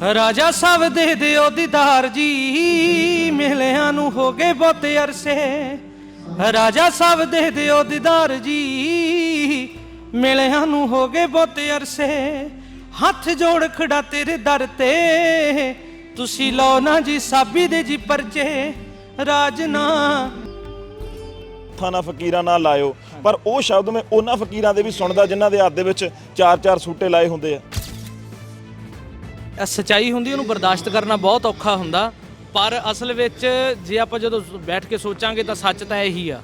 ਰਾਜਾ ਸਾਹਿਬ ਦੇ ਦਿਓ ਦੀਦਾਰ ਜੀ ਮਿਲਿਆਂ ਨੂੰ ਹੋ ਗਏ ਬਹੁਤੇ ਅਰਸੇ। ਰਾਜਾ ਸਾਹਿਬ ਦੇ ਦਿਓ ਦੀਦਾਰ ਜੀ ਮਿਲਿਆਂ ਨੂੰ ਹੋ ਗਏ ਬਹੁਤੇ ਅਰਸੇ। ਹੱਥ ਜੋੜ ਖੜਾ ਤੇਰੇ ਦਰ ਤੇ, ਤੁਸੀਂ ਲਓ ਨਾ ਜੀ ਸਾਬੀ ਦੇ ਜੀ ਪਰਚੇ ਰਾਜਨਾ ਥਾਣਾ ਫਕੀਰਾਂ ਨਾਲ ਲਾਇਓ, ਪਰ ਉਹ ਸ਼ਬਦ ਮੈਂ ਉਹਨਾਂ ਫਕੀਰਾਂ ਦੇ ਵੀ ਸੁਣਦਾ ਜਿਨ੍ਹਾਂ ਦੇ ਹੱਥ ਦੇ ਵਿੱਚ ਚਾਰ ਚਾਰ ਸੂਟੇ ਲਾਏ ਹੁੰਦੇ ਆ। ਸਚਾਈ ਹੁੰਦੀ ਉਹਨੂੰ ਬਰਦਾਸ਼ਤ ਕਰਨਾ ਬਹੁਤ ਔਖਾ ਹੁੰਦਾ। ਪਰ ਅਸਲ ਵਿੱਚ ਜੇ ਆਪਾਂ ਜਦੋਂ ਬੈਠ ਕੇ ਸੋਚਾਂਗੇ ਤਾਂ ਸੱਚ ਤਾਂ ਇਹੀ ਆ।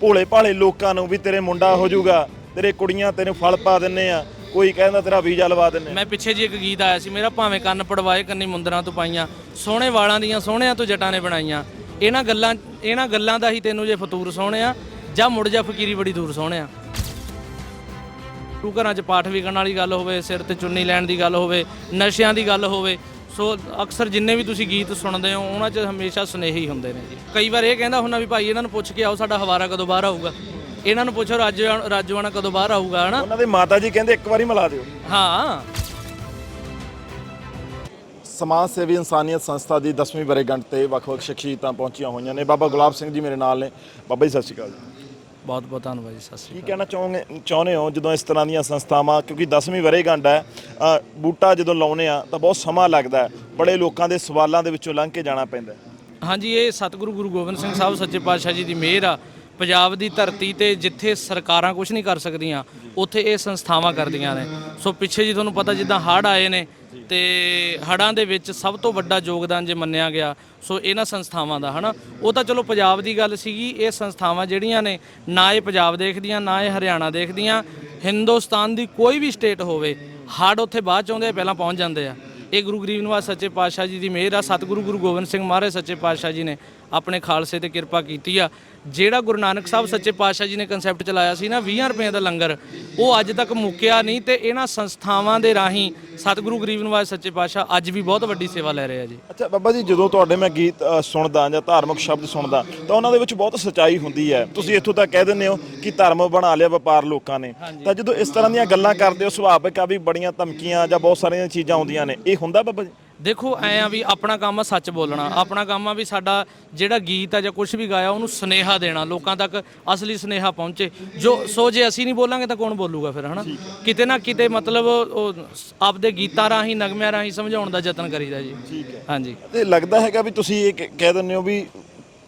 ਭੋਲੇ ਭਾਲੇ ਲੋਕਾਂ ਨੂੰ ਵੀ ਤੇਰੇ ਮੁੰਡਾ ਹੋ ਜਾਊਗਾ ਤੇਰੇ ਕੁੜੀਆਂ ਤੈਨੂੰ ਫਲ ਪਾ ਦਿੰਨੇ ਆ ਕੋਈ ਕਹਿੰਦਾ ਤੇਰਾ ਵੀਜ਼ਾ ਲਵਾ ਦਿੰਨੇ ਮੈਂ ਪਿੱਛੇ ਜੀ ਇੱਕ ਗੀਤ ਆਇਆ ਸੀ ਮੇਰਾ ਭਾਵੇਂ ਕੰਨ ਪੜਵਾਏ ਕੰਨੀ ਮੁੰਦਰਾਂ ਤੋਂ ਪਾਈਆਂ ਸੋਹਣੇ ਵਾਲਾਂ ਦੀਆਂ ਸੋਹਣਿਆਂ ਤੋਂ ਜਟਾਂ ਨੇ ਬਣਾਈਆਂ। ਇਹਨਾਂ ਗੱਲਾਂ ਇਹਨਾਂ ਗੱਲਾਂ ਦਾ ਹੀ ਤੈਨੂੰ ਜੇ ਫਤੂਰ ਸੋਹਣਿਆ ਜਾਂ ਮੁੜ ਜਾ ਫਕੀਰੀ ਬੜੀ ਦੂਰ ਸੋਹਣਿਆ ਤੂੰ ਘਰਾਂ 'ਚ ਪਾਠ ਵਿਕਣ ਵਾਲੀ ਗੱਲ ਹੋਵੇ ਸਿਰ ਤੇ ਚੁੰਨੀ ਲੈਣ ਦੀ ਗੱਲ ਹੋਵੇ ਨਸ਼ਿਆਂ ਦੀ ਗੱਲ ਹੋਵੇ ਸੋ ਅਕਸਰ ਜਿੰਨੇ ਵੀ ਤੁਸੀਂ ਗੀਤ ਸੁਣਦੇ ਹੋ ਉਹਨਾਂ 'ਚ ਹਮੇਸ਼ਾ ਸੁਨੇਹੀ ਹੁੰਦੇ ਨੇ ਜੀ। ਕਈ ਵਾਰ ਇਹ ਕਹਿੰਦਾ ਹੁੰਦਾ ਵੀ ਭਾਈ ਇਹਨਾਂ ਨੂੰ ਪੁੱਛ ਕੇ ਆਓ ਸਾਡਾ ਹਵਾਰਾ ਕਦੋਂ ਬਾਹਰ ਆਊਗਾ? ਇਹਨਾਂ ਨੂੰ ਪੁੱਛੋ ਰਾਜ ਰਾਜਵਾਨਾ ਕਦੋਂ ਬਾਹਰ ਆਊਗਾ ਹਨਾ? ਉਹਨਾਂ ਦੇ ਮਾਤਾ ਜੀ ਕਹਿੰਦੇ ਇੱਕ ਵਾਰੀ ਮਿਲਾ ਦਿਓ। ਹਾਂ। ਸਮਾਜ ਸੇਵੀ ਇਨਸਾਨੀਅਤ ਸੰਸਥਾ ਦੀ 10ਵੀਂ ਵਰ੍ਹੇਗੰਢ ਤੇ ਵੱਖ-ਵੱਖ ਸ਼ਖਸੀਅਤਾਂ ਪਹੁੰਚੀਆਂ ਹੋਈਆਂ ਨੇ। ਬਾਬਾ ਗੁਲਾਬ ਸਿੰਘ ਜੀ ਮੇਰੇ ਨਾਲ ਨੇ। ਬਾਬਾ ਜੀ ਸਤਿ ਸ਼੍ਰੀ ਅਕਾਲ ਜੀ। ਬਹੁਤ ਬਹੁਤ ਧੰਨਵਾਦ ਜੀ ਸਤਿ ਸ਼੍ਰੀ ਕੀ ਕਹਿਣਾ ਚਾਹੋਗੇ ਚਾਹੁੰਦੇ ਹੋ ਜਦੋਂ ਇਸ ਤਰ੍ਹਾਂ ਦੀਆਂ ਸੰਸਥਾਵਾਂ ਕਿਉਂਕਿ 10ਵੀਂ ਵਰ੍ਹੇਗੰਢ ਹੈ ਅ, ਬੂਟਾ ਜਦੋਂ ਲਾਉਨੇ ਆ ਤਾਂ ਬਹੁਤ ਸਮਾਂ ਲੱਗਦਾ ਹੈ ਬੜੇ ਲੋਕਾਂ ਦੇ ਸਵਾਲਾਂ ਦੇ ਵਿੱਚੋਂ ਲੰਘ ਕੇ ਜਾਣਾ ਪੈਂਦਾ ਹੈ। ਹਾਂਜੀ ਇਹ ਸਤਿਗੁਰੂ ਗੁਰੂ ਗੋਬਿੰਦ ਸਿੰਘ ਸਾਹਿਬ ਸੱਚੇ ਪਾਤਸ਼ਾਹ ਜੀ ਦੀ ਮਿਹਰ ਆ ਪੰਜਾਬ ਦੀ ਧਰਤੀ ਤੇ ਜਿੱਥੇ ਸਰਕਾਰਾਂ ਕੁਝ ਨਹੀਂ ਕਰ ਸਕਦੀਆਂ, ਉੱਥੇ ਇਹ ਸੰਸਥਾਵਾਂ ਕਰਦੀਆਂ ਨੇ। ਸੋ ਪਿੱਛੇ ਜੀ ਤੁਹਾਨੂੰ ਪਤਾ ਜਿੱਦਾਂ ਹੜ੍ਹ ਆਏ ਨੇ ਤੇ ਹੜ੍ਹਾਂ ਦੇ ਵਿੱਚ ਸਭ ਤੋਂ ਵੱਡਾ ਯੋਗਦਾਨ ਜੇ ਮੰਨਿਆ ਗਿਆ, ਸੋ ਇਹਨਾਂ ਸੰਸਥਾਵਾਂ ਦਾ, ਹਨਾ? ਉਹ ਤਾਂ ਚਲੋ ਪੰਜਾਬ ਦੀ ਗੱਲ ਸੀਗੀ, ਇਹ ਸੰਸਥਾਵਾਂ ਜਿਹੜੀਆਂ ਨੇ, ਨਾ ਇਹ ਪੰਜਾਬ ਦੇਖਦੀਆਂ, ਨਾ ਇਹ ਹਰਿਆਣਾ ਦੇਖਦੀਆਂ। ਹਿੰਦੁਸਤਾਨ ਦੀ ਕੋਈ ਵੀ ਸਟੇਟ ਹੋਵੇ, ਹੜ੍ਹ ਉੱਥੇ ਬਾਅਦ ਚ ਆਉਂਦੇ ਆ, ਪਹਿਲਾਂ ਪਹੁੰਚ ਜਾਂਦੇ ਆ। ਇਹ ਗੁਰੂ ਗਰੀਬ ਨਿਵਾਸ ਸੱਚੇ ਪਾਤਸ਼ਾਹ ਜੀ ਦੀ ਮਿਹਰ ਆ, ਸਤਿਗੁਰੂ ਗੁਰੂ ਗੋਬਿੰਦ ਸਿੰਘ ਮਹਾਰਾਜ ਸੱਚੇ ਪਾਤਸ਼ਾਹ ਜੀ ਨੇ ਆਪਣੇ ਖਾਲਸੇ ਤੇ ਕਿਰਪਾ ਕੀਤੀ ਆ। ਜਿਹੜਾ ਗੁਰੂ ਨਾਨਕ ਸਾਹਿਬ ਸੱਚੇ ਪਾਤਸ਼ਾਹ ਜੀ ਨੇ ਕਨਸੈਪਟ ਚਲਾਇਆ ਸੀ ਨਾ 20 ਰੁਪਏ ਦਾ ਲੰਗਰ ਉਹ ਅੱਜ ਤੱਕ ਮੁੱਕਿਆ ਨਹੀਂ ਤੇ ਇਹਨਾਂ ਸੰਸਥਾਵਾਂ ਦੇ ਰਾਹੀਂ ਸਤਿਗੁਰੂ ਗਰੀਬ ਨਿਵਾਸ ਸੱਚੇ ਪਾਤਸ਼ਾਹ ਅੱਜ ਵੀ ਬਹੁਤ ਵੱਡੀ ਸੇਵਾ ਲੈ ਰਹੇ ਆ ਜੀ। ਅੱਛਾ ਬਾਬਾ ਜੀ ਜਦੋਂ ਤੁਹਾਡੇ ਮੈਂ ਗੀਤ ਸੁਣਦਾ ਜਾਂ ਧਾਰਮਿਕ ਸ਼ਬਦ ਸੁਣਦਾ ਤਾਂ ਉਹਨਾਂ ਦੇ ਵਿੱਚ ਬਹੁਤ ਸਚਾਈ ਹੁੰਦੀ ਹੈ। ਤੁਸੀਂ ਇੱਥੋਂ ਤੱਕ ਕਹਿ ਦਿੰਦੇ ਹੋ ਕਿ ਧਰਮ ਬਣਾ ਲਿਆ ਵਪਾਰ ਲੋਕਾਂ ਨੇ। ਤਾਂ ਜਦੋਂ ਇਸ ਤਰ੍ਹਾਂ ਦੀਆਂ ਗੱਲਾਂ ਕਰਦੇ ਹੋ ਸੁਭਾਵਿਕ ਆ ਵੀ ਬੜੀਆਂ ਧਮਕੀਆਂ ਜਾਂ ਬਹੁਤ ਸਾਰੀਆਂ ਚੀਜ਼ਾਂ ਆਉਂਦੀਆਂ ਨੇ ਇਹ ਹੁੰਦਾ ਬਾਬਾ ਜੀ? ਦੇਖੋ ਐ ਆ ਵੀ ਆਪਣਾ ਕੰਮ ਆ ਸੱਚ ਬੋਲਣਾ। ਆਪਣਾ ਕੰਮ ਆ ਵੀ ਸਾਡਾ ਜਿਹੜਾ ਗੀਤ ਆ ਜਾਂ ਕੁਝ ਵੀ ਗਾਇਆ ਉਹਨੂੰ ਸਨੇਹਾ ਦੇਣਾ ਲੋਕਾਂ ਤੱਕ ਅਸਲੀ ਸਨੇਹਾ ਪਹੁੰਚੇ। ਜੋ ਸੋ ਜੇ ਅਸੀਂ ਨਹੀਂ ਬੋਲਾਂਗੇ ਤਾਂ ਕੌਣ ਬੋਲੂਗਾ ਫਿਰ ਹਨਾ? ਕਿਤੇ ਨਾ ਕਿਤੇ ਮਤਲਬ ਉਹ ਆਪਦੇ ਗੀਤਾਂ ਰਾਹੀਂ ਨਗਮਿਆਂ ਰਾਹੀਂ ਸਮਝਾਉਣ ਦਾ ਯਤਨ ਕਰੀਦਾ ਜੀ। ਠੀਕ ਹੈ ਹਾਂਜੀ। ਤੇ ਲੱਗਦਾ ਹੈਗਾ ਵੀ ਤੁਸੀਂ ਇਹ ਕ- ਕਹਿ ਦਿੰਦੇ ਹੋ ਵੀ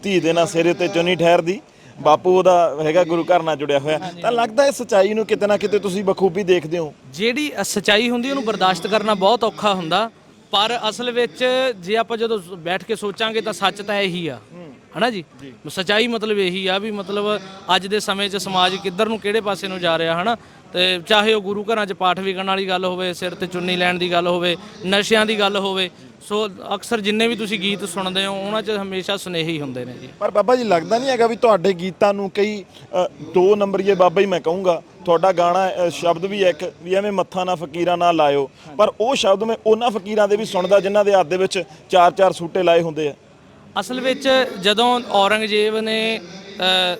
ਧੀ ਦੇ ਨਾਲ ਸਿਰੇ ਤੇ ਚੁੰਨੀ ਠਹਿਰਦੀ ਬਾਪੂ ਉਹਦਾ ਹੈਗਾ ਗੁਰੂ ਘਰ ਨਾਲ ਜੁੜਿਆ ਹੋਇਆ। ਤਾਂ ਲੱਗਦਾ ਹੈ ਸਚਾਈ ਨੂੰ ਕਿਤੇ ਨਾ ਕਿਤੇ ਤੁਸੀਂ ਬਖੂਬੀ ਦੇਖਦੇ ਹੋ। ਜਿਹੜੀ ਸਚਾਈ ਹੁੰਦੀ ਉਹਨੂੰ ਬਰਦਾਸ਼ਤ ਕਰਨਾ ਬਹੁਤ ਔਖਾ ਹੁੰਦਾ। ਪਰ ਅਸਲ ਵਿੱਚ ਜੇ ਆਪਾਂ ਜਦੋਂ ਬੈਠ ਕੇ ਸੋਚਾਂਗੇ ਤਾਂ ਸੱਚ ਤਾਂ ਇਹੀ ਆ। ਹਨਾ ਜੀ। ਸਚਾਈ ਮਤਲਬ ਇਹੀ ਆ ਵੀ ਮਤਲਬ ਅੱਜ ਦੇ ਸਮੇਂ 'ਚ ਸਮਾਜ ਕਿੱਧਰ ਨੂੰ ਕਿਹੜੇ ਪਾਸੇ ਨੂੰ ਜਾ ਰਿਹਾ ਹਨਾ? ਤੇ ਚਾਹੇ ਉਹ ਗੁਰੂ ਘਰਾਂ 'ਚ ਪਾਠ ਵਿਕਣ ਵਾਲੀ ਗੱਲ ਹੋਵੇ ਸਿਰ ਤੇ ਚੁੰਨੀ ਲੈਣ ਦੀ ਗੱਲ ਹੋਵੇ ਨਸ਼ਿਆਂ ਦੀ ਗੱਲ ਹੋਵੇ ਸੋ ਅਕਸਰ ਜਿੰਨੇ ਵੀ ਤੁਸੀਂ ਗੀਤ ਸੁਣਦੇ ਹੋ ਉਹਨਾਂ 'ਚ ਹਮੇਸ਼ਾ ਸੁਨੇਹੀ ਹੁੰਦੇ ਨੇ ਜੀ। ਪਰ ਬਾਬਾ ਜੀ ਲੱਗਦਾ ਨਹੀਂ ਹੈਗਾ ਵੀ ਤੁਹਾਡੇ ਗੀਤਾਂ ਨੂੰ ਕਈ ਅ, ਦੋ ਨੰਬਰੀਏ ਬਾਬਾ ਹੀ ਮੈਂ ਕਹੂੰਗਾ ਤੁਹਾਡਾ ਗਾਣਾ ਅ, ਸ਼ਬਦ ਵੀ ਹੈ ਇੱਕ ਵੀ ਐਵੇਂ ਮੱਥਾ ਨਾ ਫਕੀਰਾਂ ਨਾਲ ਲਾਇਓ ਪਰ ਉਹ ਸ਼ਬਦ ਮੈਂ ਉਹਨਾਂ ਫਕੀਰਾਂ ਦੇ ਵੀ ਸੁਣਦਾ ਜਿਨ੍ਹਾਂ ਦੇ ਹੱਥ ਦੇ ਵਿੱਚ ਚਾਰ ਚਾਰ ਸੂਟੇ ਲਾਏ ਹੁੰਦੇ ਆ। ਅਸਲ ਵਿੱਚ ਜਦੋਂ ਔਰੰਗਜ਼ੇਬ ਨੇ ਅ,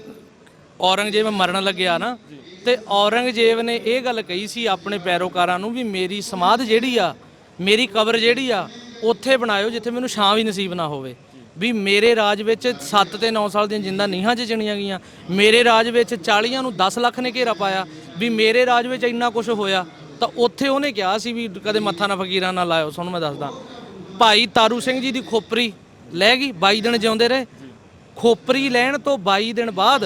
ਔਰੰਗਜ਼ੇਬ ਮਰਨ ਲੱਗਿਆ ਨਾ, ਤੇ ਔਰੰਗਜ਼ੇਬ ਨੇ ਇਹ ਗੱਲ ਕਹੀ ਸੀ ਆਪਣੇ ਪੈਰੋਕਾਰਾਂ ਨੂੰ ਵੀ ਮੇਰੀ ਸਮਾਧ ਜਿਹੜੀ ਆ, ਮੇਰੀ ਕਬਰ ਜਿਹੜੀ ਆ, ਉੱਥੇ ਬਣਾਇਓ ਜਿੱਥੇ ਮੈਨੂੰ ਛਾਂ ਵੀ ਨਸੀਬ ਨਾ ਹੋਵੇ। ਵੀ ਮੇਰੇ ਰਾਜ ਵਿੱਚ 7 ਤੇ 9 ਸਾਲ ਦੀਆਂ ਜਿੰਦਾ ਨੀਹਾਂ 'ਚ ਚਿਣੀਆਂ ਗਈਆਂ, ਮੇਰੇ ਰਾਜ ਵਿੱਚ 40 ਨੂੰ 10 ਲੱਖ ਨੇ ਘੇਰਾ ਪਾਇਆ, ਵੀ ਮੇਰੇ ਰਾਜ ਵਿੱਚ ਇੰਨਾ ਕੁਝ ਹੋਇਆ, ਤਾਂ ਉੱਥੇ ਉਹਨੇ ਕਿਹਾ ਸੀ ਵੀ ਕਦੇ ਮੱਥਾ ਨਾ ਫਕੀਰਾਂ ਨਾਲ ਲਾਇਓ ਤੁਹਾਨੂੰ ਮੈਂ ਦੱਸਦਾ। ਭਾਈ ਤਾਰੂ ਸਿੰਘ ਜੀ ਦੀ ਖੋਪਰੀ ਲੈ ਗਈ 22 ਦਿਨ ਜਿਉਂਦੇ ਰਹੇ। ਖੋਪਰੀ ਲੈਣ ਤੋਂ 22 ਦਿਨ ਬਾਅਦ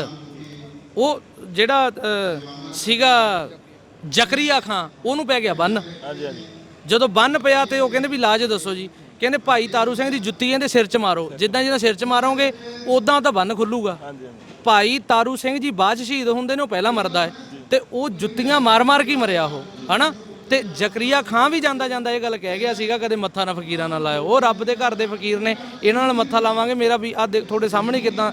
ਉਹ ਜਿਹੜਾ ਸੀਗਾ ਜ਼ਕਰੀਆ ਖਾਂ ਉਹਨੂੰ ਪੈ ਗਿਆ ਬੰਨ। ਹਾਂਜੀ ਹਾਂਜੀ। ਜਦੋਂ ਬੰਨ ਪਿਆ ਤੇ ਉਹ ਕਹਿੰਦੇ ਵੀ ਲਾਜ ਦੱਸੋ ਜੀ। ਕਹਿੰਦੇ ਭਾਈ ਤਾਰੂ ਸਿੰਘ ਦੀ ਜੁੱਤੀ ਇਹਦੇ ਸਿਰ 'ਚ ਮਾਰੋ। ਜਿੱਦਾਂ ਜਿੱਦਾਂ ਸਿਰ 'ਚ ਮਾਰੋਗੇ ਉਦਾਂ ਤਾਂ ਬੰਨ ਖੁੱਲੂਗਾ। ਭਾਈ ਤਾਰੂ ਸਿੰਘ ਜੀ ਬਾਅਦ 'ਚ ਸ਼ਹੀਦ ਹੁੰਦੇ ਨੇ ਉਹ ਪਹਿਲਾਂ ਮਰਦਾ ਹੈ। ਤੇ ਉਹ ਜੁੱਤੀਆਂ ਮਾਰ-ਮਾਰ ਕੇ ਮਰਿਆ ਉਹ ਹਨਾ? ਤੇ ਜ਼ਕਰੀਆ ਖਾਂ ਵੀ ਜਾਂਦਾ ਜਾਂਦਾ ਇਹ ਗੱਲ ਕਹਿ ਗਿਆ ਸੀਗਾ ਕਦੇ ਮੱਥਾ ਨਾ ਫਕੀਰਾਂ ਨਾਲ ਲਾਇਓ। ਉਹ ਰੱਬ ਦੇ ਘਰ ਦੇ ਫਕੀਰ ਨੇ ਇਹਨਾਂ ਨਾਲ ਮੱਥਾ ਲਾਵਾਂਗੇ ਮੇਰਾ ਵੀ ਆ ਤੁਹਾਡੇ ਸਾਹਮਣੇ ਕਿਦਾਂ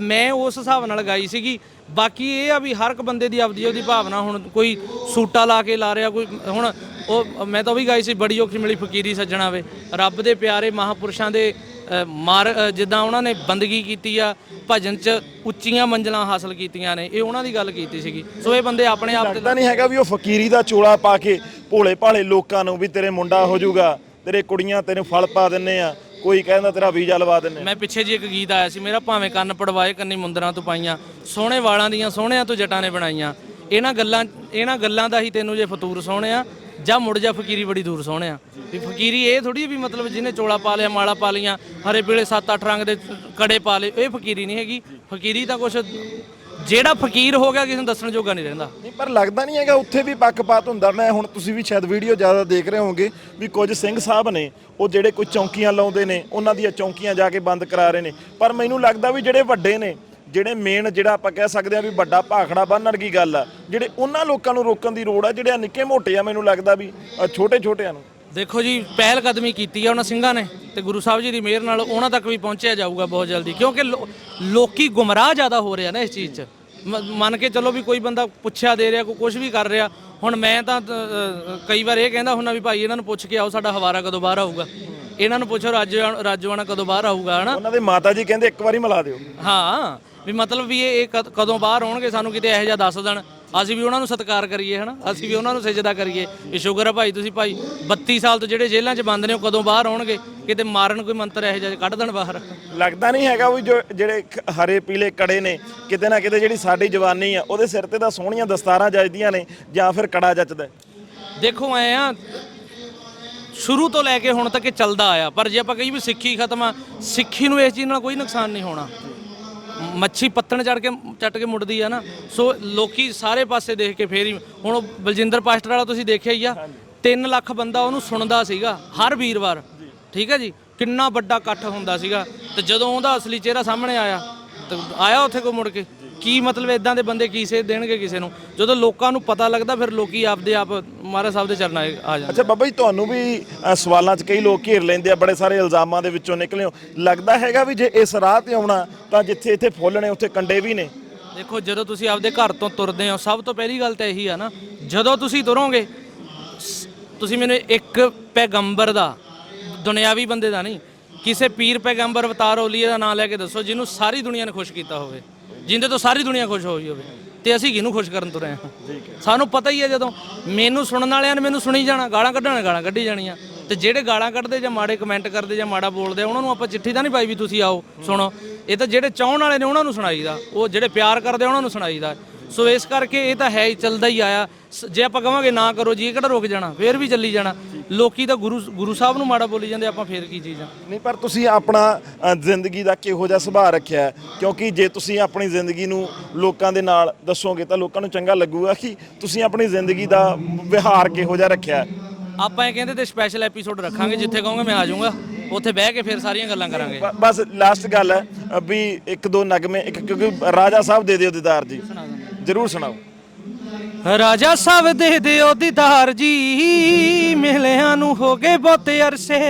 ਮੈਂ ਉਸ ਹਿਸਾਬ ਨਾਲ ਗਾਈ ਸੀਗੀ। ਬਾਕੀ ਇਹ ਆ ਵੀ ਹਰ ਇੱਕ ਬੰਦੇ ਦੀ ਆਪਦੀ ਉਹਦੀ ਭਾਵਨਾ ਹੁਣ ਕੋਈ ਸੂਟਾ ਲਾ ਕੇ ਲਾ ਰਿਹਾ ਕੋਈ ਹੁਣ ਉਹ ਮੈਂ ਤਾਂ ਉਹ ਵੀ ਗਾਈ ਸੀ ਬੜੀ ਔਖੀ ਮਿਲੀ ਫਕੀਰੀ ਸੱਜਣਾ ਵੇ ਰੱਬ ਦੇ ਪਿਆਰੇ ਮਹਾਪੁਰਸ਼ਾਂ ਦੇ ਅ, ਮਾਰ ਜਿੱਦਾਂ ਉਹਨਾਂ ਨੇ ਬੰਦਗੀ ਕੀਤੀ ਆ ਭਜਨ ਚ ਉੱਚੀਆਂ ਮੰਜ਼ਲਾਂ ਹਾਸਲ ਕੀਤੀਆਂ ਨੇ ਇਹ ਉਹਨਾਂ ਦੀ ਗੱਲ ਕੀਤੀ ਸੀਗੀ। ਸੋ ਇਹ ਬੰਦੇ ਆਪਣੇ ਆਪ ਤੇ ਲੱਗਦਾ ਨਹੀਂ ਹੈਗਾ ਵੀ ਉਹ ਫਕੀਰੀ ਦਾ ਚੋਲਾ ਪਾ ਕੇ ਭੋਲੇ ਭਾਲੇ ਲੋਕਾਂ ਨੂੰ ਵੀ ਤੇਰੇ ਮੁੰਡਾ ਹੋ ਜਾਊਗਾ ਤੇਰੇ ਕੁੜੀਆਂ ਤੈਨੂੰ ਫਲ ਪਾ ਦਿੰਨੇ ਆ ਕੋਈ ਕਹਿੰਦਾ ਤੇਰਾ ਵੀਜ਼ਾ ਲਵਾ ਦਿੰਨੇ ਮੈਂ ਪਿੱਛੇ ਜੀ ਇੱਕ ਗੀਤ ਆਇਆ ਸੀ, ਮੇਰਾ ਭਾਵੇਂ ਕੰਨ ਪੜਵਾਏ, ਕੰਨੀ ਮੁੰਦਰਾਂ ਤੋਂ ਪਾਈਆਂ, ਸੋਹਣੇ ਵਾਲਾਂ ਦੀਆਂ ਸੋਹਣਿਆਂ ਤੋਂ ਜਟਾਂ ਨੇ ਬਣਾਈਆਂ। ਇਹਨਾਂ ਗੱਲਾਂ ਇਹਨਾਂ ਗੱਲਾਂ ਦਾ ਹੀ ਤੈਨੂੰ ਜੇ ਫਤੂਰ ਸੋਹਣਿਆ ਜਾਂ ਮੁੜ ਜਾ ਫਕੀਰੀ ਬੜੀ ਦੂਰ ਸੋਹਣਿਆ ਵੀ ਫਕੀਰੀ ਇਹ ਥੋੜੀ ਵੀ ਮਤਲਬ ਜਿਹਨੇ ਚੋਲਾ ਪਾ ਲਿਆ, ਮਾਲਾ ਪਾ ਲੀਆਂ ਹਰੇ ਪੀਲੇ ਸੱਤ ਅੱਠ ਰੰਗ ਦੇ ਕੜੇ ਪਾ ਲਏ, ਇਹ ਫਕੀਰੀ ਨਹੀਂ ਹੈਗੀ। ਫਕੀਰੀ ਤਾਂ ਕੁਛ ਜਿਹੜਾ ਫਕੀਰ ਹੋ ਗਿਆ ਕਿਸੇ ਨੂੰ ਦੱਸਣ ਜੋਗਾ ਨਹੀਂ ਰਹਿੰਦਾ। ਨਹੀਂ ਪਰ ਲੱਗਦਾ ਨਹੀਂ ਹੈਗਾ ਉੱਥੇ ਵੀ ਪੱਖਪਾਤ ਹੁੰਦਾ। ਮੈਂ ਹੁਣ ਤੁਸੀਂ ਵੀ ਸ਼ਾਇਦ ਵੀਡੀਓ ਜ਼ਿਆਦਾ ਦੇਖ ਰਹੇ ਹੋਵੋਗੇ ਵੀ ਕੁਝ ਸਿੰਘ ਸਾਹਿਬ ਨੇ ਉਹ ਜਿਹੜੇ ਕੋਈ ਚੌਂਕੀਆਂ ਲਾਉਂਦੇ ਨੇ ਉਹਨਾਂ ਦੀਆਂ ਚੌਂਕੀਆਂ ਜਾ ਕੇ ਬੰਦ ਕਰਾ ਰਹੇ ਨੇ। ਪਰ ਮੈਨੂੰ ਲੱਗਦਾ ਵੀ ਜਿਹੜੇ ਵੱਡੇ ਨੇ ਜਿਹੜੇ ਮੇਨ ਜਿਹੜਾ ਆਪਾਂ ਕਹਿ ਸਕਦੇ ਆ ਵੀ ਵੱਡਾ ਭਾਖੜਾ ਬੰਨਣ ਦੀ ਗੱਲ ਆ ਜਿਹੜੇ ਉਹਨਾਂ ਲੋਕਾਂ ਨੂੰ ਰੋਕਣ ਦੀ ਲੋੜ ਆ ਜਿਹੜੇ ਨਿੱਕੇ ਮੋਟੇ ਆ ਮੈਨੂੰ ਲੱਗਦਾ ਵੀ ਛੋਟੇ ਛੋਟਿਆਂ ਨੂੰ। ਦੇਖੋ ਜੀ ਪਹਿਲ ਕਦਮੀ ਕੀਤੀ ਆ ਉਹਨਾਂ ਸਿੰਘਾਂ ਨੇ ਤੇ ਗੁਰੂ ਸਾਹਿਬ ਜੀ ਦੀ ਮਿਹਰ ਨਾਲ ਉਹਨਾਂ ਤੱਕ ਵੀ ਪਹੁੰਚਿਆ ਜਾਊਗਾ ਬਹੁਤ ਜਲਦੀ ਕਿਉਂਕਿ ਲੋਕੀ ਗੁੰਮਰਾਹ ਜ਼ਿਆਦਾ ਹੋ ਰਿਹਾ ਨਾ ਇਸ ਚੀਜ਼ 'ਚ। ਮੰਨ ਕੇ ਚੱਲੋ ਵੀ ਕੋਈ ਬੰਦਾ ਪੁੱਛਿਆ ਦੇ ਰਿਹਾ ਕੋਈ ਕੁਝ ਵੀ ਕਰ ਰਿਹਾ ਹੁਣ ਮੈਂ ਤਾਂ ਕਈ ਵਾਰ ਇਹ ਕਹਿੰਦਾ ਹੁੰਦਾ ਵੀ ਭਾਈ ਇਹਨਾਂ ਨੂੰ ਪੁੱਛ ਕੇ ਆਓ ਸਾਡਾ ਹਵਾਰਾ ਕਦੋਂ ਬਾਹਰ ਆਊਗਾ। ਇਹਨਾਂ ਨੂੰ ਪੁੱਛੋ ਰਾਜ ਰਾਜਵਾਨਾ ਕਦੋਂ ਬਾਹਰ ਆਊਗਾ ਹਨਾ? ਉਹਨਾਂ ਦੇ ਮਾਤਾ ਜੀ ਕਹਿੰਦੇ ਇੱਕ ਵਾਰੀ ਮਿਲਾ ਦਿਓ। ਹਾਂ ਵੀ ਮਤਲਬ ਵੀ ਇਹ ਕਦੋਂ ਬਾਹਰ ਆਉਣਗੇ ਸਾਨੂੰ ਕਿਤੇ ਇਹੋ ਜਿਹਾ ਦੱਸ ਦੇਣ। ਅਸੀਂ ਵੀ ਉਹਨਾਂ ਨੂੰ ਸਤਿਕਾਰ ਕਰੀਏ ਹਨਾ? ਅਸੀਂ ਵੀ ਉਹਨਾਂ ਨੂੰ ਸਜਦਾ ਕਰੀਏ। ਇਹ ਸ਼ੁਕਰ ਹੈ ਭਾਈ ਤੁਸੀਂ ਭਾਈ 32 ਸਾਲ ਤੋਂ ਜਿਹੜੇ ਜੇਲ੍ਹਾਂ 'ਚ ਬੰਦ ਨੇ ਉਹ ਕਦੋਂ ਬਾਹਰ ਆਉਣਗੇ? ਕਿਤੇ ਮਾਰਨ ਕੋਈ ਮੰਤਰ ਇਹੋ ਜਿਹਾ ਕੱਢ ਦੇਣ ਬਾਹਰ? ਲੱਗਦਾ ਨਹੀਂ ਹੈਗਾ ਵੀ ਜੋ ਜਿਹੜੇ ਖ- ਹਰੇ ਪੀਲੇ ਕੜੇ ਨੇ ਕਿਤੇ ਨਾ ਕਿਤੇ ਜਿਹੜੀ ਸਾਡੀ ਜਵਾਨੀ ਆ ਉਹਦੇ ਸਿਰ ਤੇ ਤਾਂ ਸੋਹਣੀਆਂ ਦਸਤਾਰਾਂ ਜੱਜਦੀਆਂ ਨੇ ਜਾਂ ਫਿਰ ਕੜਾ ਜੱਚਦਾ ਹੈ। ਦੇਖੋ ਐ ਆ ਸ਼ੁਰੂ ਤੋਂ ਲੈ ਕੇ ਹੁਣ ਤੱਕ ਇਹ ਚੱਲਦਾ ਆਇਆ ਪਰ ਜੇ ਆਪਾਂ ਕਹੀਏ ਵੀ ਸਿੱਖੀ ਖਤਮ ਆ ਸਿੱਖੀ ਨੂੰ ਇਸ ਚੀਜ਼ ਨਾਲ ਕੋਈ ਨੁਕਸਾਨ ਨਹੀਂ ਹੋਣਾ। ਮੱਛੀ ਪੱਤਣ ਚੜ ਕੇ, ਚੱਟ ਕੇ ਮੁੜਦੀ ਆ ਨਾ। ਸੋ ਲੋਕੀ ਸਾਰੇ ਪਾਸੇ ਦੇਖ ਕੇ ਫੇਰ ਹੀ, ਹੁਣ ਉਹ ਬਲਜਿੰਦਰ ਪਾਸਟਰ ਵਾਲਾ ਤੁਸੀਂ ਦੇਖਿਆ ਹੀ ਆ 3 ਲੱਖ ਬੰਦਾ ਉਹਨੂੰ ਸੁਣਦਾ ਸੀਗਾ, ਹਰ ਵੀਰਵਾਰ। ਠੀਕ ਹੈ ਜੀ? ਕਿੰਨਾ ਵੱਡਾ ਇਕੱਠ ਹੁੰਦਾ ਸੀਗਾ। ਤੇ ਜਦੋਂ ਉਹਦਾ ਅਸਲੀ ਚਿਹਰਾ ਸਾਹਮਣੇ ਆਇਆ ਤੇ ਆਇਆ ਉੱਥੇ ਕੋ ਮੁੜ ਕੇ? ਕੀ ਮਤਲਬ ਇਦਾਂ ਦੇ ਬੰਦੇ ਕੀ ਸੇਧ ਦੇਣਗੇ ਕਿਸੇ ਨੂੰ? ਜਦੋਂ ਲੋਕਾਂ ਨੂੰ ਪਤਾ ਲੱਗਦਾ ਫਿਰ ਲੋਕੀ ਆਪਦੇ ਆਪ ਮਹਾਰਾਜ ਸਾਹਿਬ ਦੇ ਚਰਨਾਂ 'ਚ ਆ ਜਾਂਦੇ ਅੱਛਾ ਬਾਬਾ ਜੀ ਤੁਹਾਨੂੰ ਵੀ ਅ, ਸਵਾਲਾਂ 'ਚ ਕਈ ਲੋਕ ਘੇਰ ਲੈਂਦੇ ਆ ਬੜੇ ਸਾਰੇ ਇਲਜ਼ਾਮਾਂ ਦੇ ਵਿੱਚੋਂ ਨਿਕਲੇ ਹੋ। ਲੱਗਦਾ ਹੈਗਾ ਵੀ ਜੇ ਇਸ ਰਾਹ ਤੇ ਆਉਣਾ ਤਾਂ ਜਿੱਥੇ ਇੱਥੇ ਫੁੱਲ ਨੇ ਉੱਥੇ ਕੰਡੇ ਵੀ ਨੇ। ਦੇਖੋ ਜਦੋਂ ਤੁਸੀਂ ਆਪਦੇ ਘਰ ਤੋਂ ਤੁਰਦੇ ਹੋ ਸਭ ਤੋਂ ਪਹਿਲੀ ਗੱਲ ਤਾਂ ਇਹੀ ਆ ਨਾ ਜਦੋਂ ਤੁਸੀਂ ਤੁਰੋਗੇ ਸ- ਤੁਸੀਂ ਮੈਨੂੰ ਇੱਕ ਪੈਗੰਬਰ ਦਾ ਦੁਨਿਆਵੀ ਬੰਦੇ ਦਾ ਨਹੀਂ ਕਿਸੇ ਪੀਰ ਪੈਗੰਬਰ ਅਵਤਾਰ ਔਲੀਏ ਦਾ ਨਾਮ ਲੈ ਕੇ ਦੱਸੋ, ਜਿਹਨੂੰ ਸਾਰੀ ਦੁਨੀਆ ਨੇ ਖੁਸ਼ ਕੀਤਾ ਹੋਵੇ। ਜਿੰਦੇ ਤੋਂ ਸਾਰੀ ਦੁਨੀਆ ਖੁਸ਼ ਹੋਈ ਹੋਵੇ। ਤੇ ਅਸੀਂ ਕਿਹਨੂੰ ਖੁਸ਼ ਕਰਨ ਤੁਰੇ ਹਾਂ? ਸਾਨੂੰ ਪਤਾ ਹੀ ਹੈ ਜਦੋਂ ਮੈਨੂੰ ਸੁਣਨ ਵਾਲਿਆਂ ਨੇ ਮੈਨੂੰ ਸੁਣੀ ਜਾਣਾ, ਗਾਲਾਂ ਕੱਢਣ ਗਾਲਾਂ ਕੱਢੀ ਜਾਣੀਆਂ। ਤੇ ਜਿਹੜੇ ਗਾਲਾਂ ਕੱਢਦੇ ਜਾਂ ਮਾੜੇ ਕਮੈਂਟ ਕਰਦੇ ਜਾਂ ਮਾੜਾ ਬੋਲਦੇ ਉਹਨਾਂ ਨੂੰ ਆਪਾਂ ਚਿੱਠੀ ਤਾਂ ਨਹੀਂ ਪਾਈ ਵੀ ਤੁਸੀਂ ਆਓ, ਸੁਣੋ। ਇਹ ਤਾਂ ਜਿਹੜੇ ਚਾਹਣ ਵਾਲੇ ਨੇ ਉਹਨਾਂ ਨੂੰ ਸੁਣਾਈਦਾ। ਉਹ ਜਿਹੜੇ ਪਿਆਰ ਕਰਦੇ ਉਹਨਾਂ ਨੂੰ ਸੁਣਾਈਦਾ। ਸੋ ਇਸ ਕਰਕੇ ਇਹ ਤਾਂ ਹੈ ਹੀ, ਚੱਲਦਾ ਹੀ ਆਇਆ। ਜੇ ਆਪਾਂ ਕਹਾਂਗੇ ਨਾ ਕਰੋ ਜੀ, ਇਹ ਕਿਹੜਾ ਰੁਕ ਜਾਣਾ? ਫੇਰ ਵੀ ਚੱਲੀ ਜਾਣਾ। ਲੋਕੀ ਤਾਂ ਗੁਰੂ ਗੁਰੂ ਸਾਹਿਬ ਨੂੰ ਮਾੜਾ ਬੋਲੀ ਜਾਂਦੇ ਆਪਾਂ ਫੇਰ ਕੀ ਚੀਜ਼ ਆ? ਨਹੀਂ ਪਰ ਤੁਸੀਂ ਆਪਣਾ ਅ, ਜ਼ਿੰਦਗੀ ਦਾ ਕਿਹੋ ਜਿਹਾ ਸੁਭਾਅ ਰੱਖਿਆ ਹੈ? ਕਿਉਂਕਿ ਜੇ ਤੁਸੀਂ ਆਪਣੀ ਜ਼ਿੰਦਗੀ ਨੂੰ ਲੋਕਾਂ ਦੇ ਨਾਲ ਦੱਸੋਗੇ ਤਾਂ ਲੋਕਾਂ ਨੂੰ ਚੰਗਾ ਲੱਗੂਗਾ ਕਿ ਤੁਸੀਂ ਆਪਣੀ ਜ਼ਿੰਦਗੀ ਦਾ ਵਿਹਾਰ ਕਿਹੋ ਜਿਹਾ ਰੱਖਿਆ ਹੈ। ਆਪਾਂ ਇਹ ਕਹਿੰਦੇ ਤੇ ਸਪੈਸ਼ਲ ਐਪੀਸੋਡ ਰੱਖਾਂਗੇ ਜਿੱਥੇ ਕਹੋਗੇ ਮੈਂ ਆ ਜਾਊਂਗਾ। ਉੱਥੇ ਬਹਿ ਕੇ ਫੇਰ ਸਾਰੀਆਂ ਗੱਲਾਂ ਕਰਾਂਗੇ। ਬ- ਬਸ ਲਾਸਟ ਗੱਲ ਹੈ ਅ, ਵੀ ਇੱਕ ਦੋ ਨਗਮੇ ਇੱਕ ਕਿਉਂਕਿ ਰਾਜਾ ਸਾਹਿਬ ਦੇ ਦਿਓ ਦੀਦਾਰ ਜੀ। ਜਰੂਰ ਸੁਣਾਓ। ਰਾਜਾ ਸਾਹਿਬ ਦੇ ਦਿਓ ਦੀਦਾਰ ਜੀ ਮਿਲਿਆਂ ਨੂੰ ਹੋ ਗਏ ਬਹੁਤੇ ਅਰਸੇ।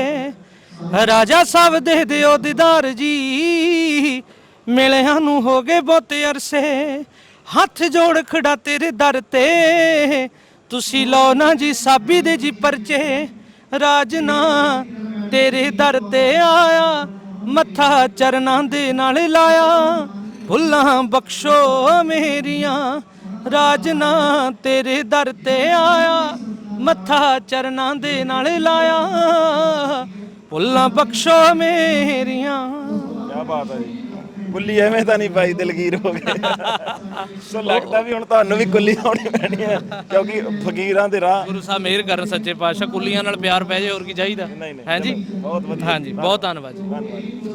ਰਾਜਾ ਸਾਹਿਬ ਦੇ ਦਿਓ ਦੀਦਾਰ ਜੀ ਮਿਲਿਆਂ ਨੂੰ ਹੋ ਗਏ ਬਹੁਤੇ ਅਰਸੇ। ਹੱਥ ਜੋੜ ਖੜਾ ਤੇਰੇ ਦਰ ਤੇ, ਤੁਸੀਂ ਲਓ ਨਾ ਜੀ ਸਾਬੀ ਦੇ ਜੀ ਪਰਚੇ। ਰਾਜਨਾ ਤੇਰੇ ਦਰ ਤੇ ਆਇਆ, ਮੱਥਾ ਚਰਨਾਂ ਦੇ ਨਾਲ ਲਾਇਆ। ਭੁੱਲਾਂ ਬਖਸ਼ੋ ਮੇਰੀਆਂ ਰਾਜਨਾ ਤੇਰੇ ਦਰ ਤੇ ਆਇਆ ਮੱਥਾ ਚਰਨਾਂ ਦੇ ਨਾਲ ਲਾਇਆ। ਭੁੱਲਾਂ ਬਖਸ਼ੋ ਮੇਰੀਆਂ। ਕੀ ਬਾਤ ਹੈ ਜੀ। ਕੁੱਲੀ ਐਵੇਂ ਤਾਂ ਨਹੀਂ ਪਾਈ ਦਿਲਗੀਰ ਹੋ ਗਏ। ਸੋ ਲੱਗਦਾ ਵੀ ਹੁਣ ਤੁਹਾਨੂੰ ਵੀ ਕੁੱਲੀ ਆਉਣੀ ਪੈਣੀ ਹੈ ਕਿਉਂਕਿ ਫਕੀਰਾਂ ਦੇ ਰਾਹ ਗੁਰੂ ਸਾਹਿਬ ਮਿਹਰ ਕਰਨ ਸੱਚੇ ਪਾਤਸ਼ਾਹ ਕੁੱਲੀਆਂ ਨਾਲ ਪਿਆਰ ਪੈ ਜਾਏ ਹੋਰ ਕੀ ਚਾਹੀਦਾ? ਹਾਂਜੀ ਬਹੁਤ ਵਧੀਆ। ਹਾਂਜੀ ਬਹੁਤ ਧੰਨਵਾਦ ਜੀ। ਧੰਨਵਾਦ।